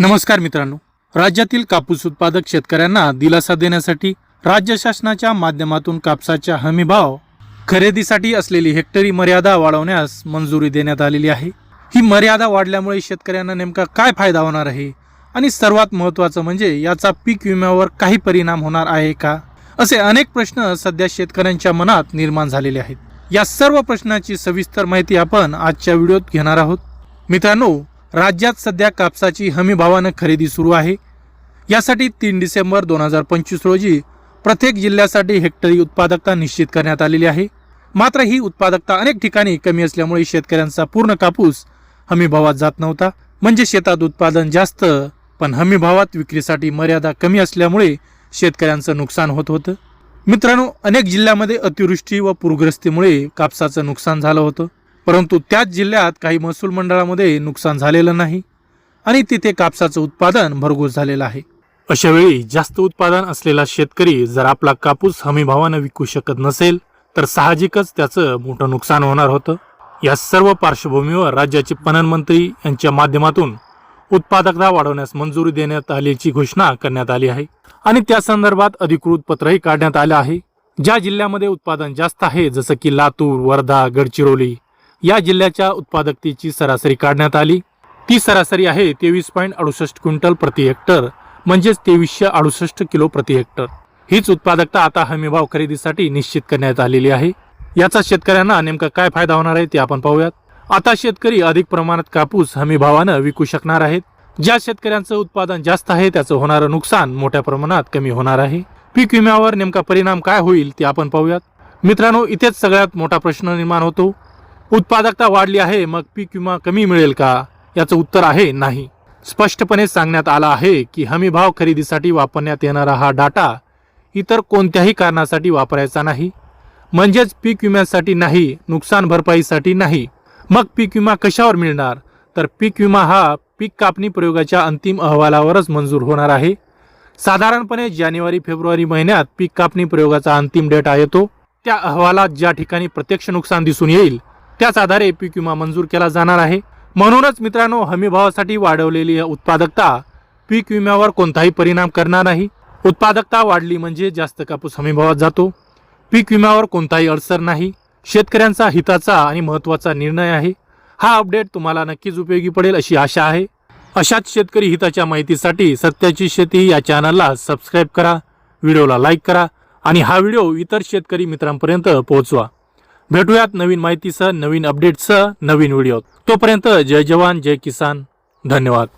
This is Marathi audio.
नमस्कार मित्रांनो. राज्यातील कापूस उत्पादक शेतकऱ्यांना दिलासा देण्यासाठी राज्य शासनाच्या माध्यमातून कापसाच्या हमीभाव खरेदीसाठी असलेली हेक्टरी मर्यादा वाढवण्यास मंजुरी देण्यात आलेली आहे. ही मर्यादा वाढल्यामुळे शेतकऱ्यांना नेमका काय फायदा होणार आहे? आणि सर्वात महत्त्वाचं म्हणजे याचा पीक विम्यावर काही परिणाम होणार आहे का? असे अनेक प्रश्न सध्या शेतकऱ्यांच्या मनात निर्माण झालेले आहेत. या सर्व प्रश्नाची सविस्तर माहिती आपण आजच्या व्हिडिओत घेणार आहोत. मित्रांनो राज्यात सध्या कापसाची हमी भावानं खरेदी सुरू आहे. यासाठी तीन डिसेंबर दोन हजार पंचवीस रोजी प्रत्येक जिल्ह्यासाठी हेक्टरी उत्पादकता निश्चित करण्यात आलेली आहे. मात्र ही उत्पादकता अनेक ठिकाणी कमी असल्यामुळे शेतकऱ्यांचा पूर्ण कापूस हमी भावात जात नव्हता. म्हणजे शेतात उत्पादन जास्त पण हमी भावात विक्रीसाठी मर्यादा कमी असल्यामुळे शेतकऱ्यांचं नुकसान होत होतं. मित्रांनो अनेक जिल्ह्यामध्ये अतिवृष्टी व पूरग्रस्तीमुळे कापसाचं नुकसान झालं होतं. परंतु त्याच जिल्ह्यात काही महसूल मंडळामध्ये नुकसान झालेलं नाही आणि तिथे कापसाचं उत्पादन भरघोस झालेलं आहे. अशा वेळी जास्त उत्पादन असलेला शेतकरी जर आपला कापूस हमीभावानं विकू शकत नसेल तर साहजिकच त्याचं मोठं नुकसान होणार होतं. या सर्व पार्श्वभूमीवर राज्याचे पणन मंत्री यांच्या माध्यमातून उत्पादकता वाढवण्यास मंजुरी देण्यात आल्याची घोषणा करण्यात आली आहे. आणि त्या संदर्भात अधिकृत पत्रही काढण्यात आलं आहे. ज्या जिल्ह्यामध्ये उत्पादन जास्त आहे जसं की लातूर वर्धा गडचिरोली या जिल्ह्याच्या उत्पादकतेची सरासरी काढण्यात आली. ती सरासरी आहे तेवीस पॉईंट अडुसष्ट क्विंटल प्रति हेक्टर म्हणजेच तेवीसशे अडुसष्ट किलो प्रति हेक्टर. हीच उत्पादकता आता हमीभाव खरेदीसाठी निश्चित करण्यात आलेली आहे. याचा शेतकऱ्यांना नेमका काय फायदा होणार आहे ते आपण पाहूयात. आता शेतकरी अधिक प्रमाणात कापूस हमीभावानं विकू शकणार आहेत. ज्या शेतकऱ्यांचं उत्पादन जास्त आहे त्याचं होणारं नुकसान मोठ्या प्रमाणात कमी होणार आहे. पीक विम्यावर नेमका परिणाम काय होईल ते आपण पाहूयात. मित्रांनो इथेच सगळ्यात मोठा प्रश्न निर्माण होतो. उत्पादकता वाढली आहे मग पीक विमा कमी मिळेल का? याचं उत्तर आहे नाही. स्पष्टपणे सांगण्यात आलं आहे की हमी भाव खरेदीसाठी वापरण्यात येणारा हा डाटा इतर कोणत्याही कारणासाठी वापरायचा नाही. म्हणजेच पीक विम्यासाठी नाही नुकसान भरपाईसाठी नाही. मग पीक विमा कशावर मिळणार? तर पीक विमा हा पीक कापणी प्रयोगाच्या अंतिम अहवालावरच मंजूर होणार आहे. साधारणपणे जानेवारी फेब्रुवारी महिन्यात पीक कापणी प्रयोगाचा अंतिम डेटा येतो. त्या अहवालात ज्या ठिकाणी प्रत्यक्ष नुकसान दिसून येईल त्याच आधारे पीक विमा मंजूर केला जाणार आहे. म्हणूनच मित्रांनो हमीभावासाठी वाढवलेली उत्पादकता पीक विम्यावर कोणताही परिणाम करणार नाही. उत्पादकता वाढली म्हणजे जास्त कापूस हमीभावात जातो. पीक विम्यावर कोणताही अडसर नाही. शेतकऱ्यांचा हिताचा आणि महत्त्वाचा निर्णय आहे. हा अपडेट तुम्हाला नक्कीच उपयोगी पडेल अशी आशा आहे. अशाच शेतकरी हिताच्या माहितीसाठी सत्याची शेती या चॅनलला सबस्क्राईब करा व्हिडिओला लाईक करा आणि हा व्हिडिओ इतर शेतकरी मित्रांपर्यंत पोहोचवा. भेटूयात नवीन माहितीसह नवीन अपडेटसह नवीन व्हिडिओ तोपर्यंत जय जवान जय किसान. धन्यवाद.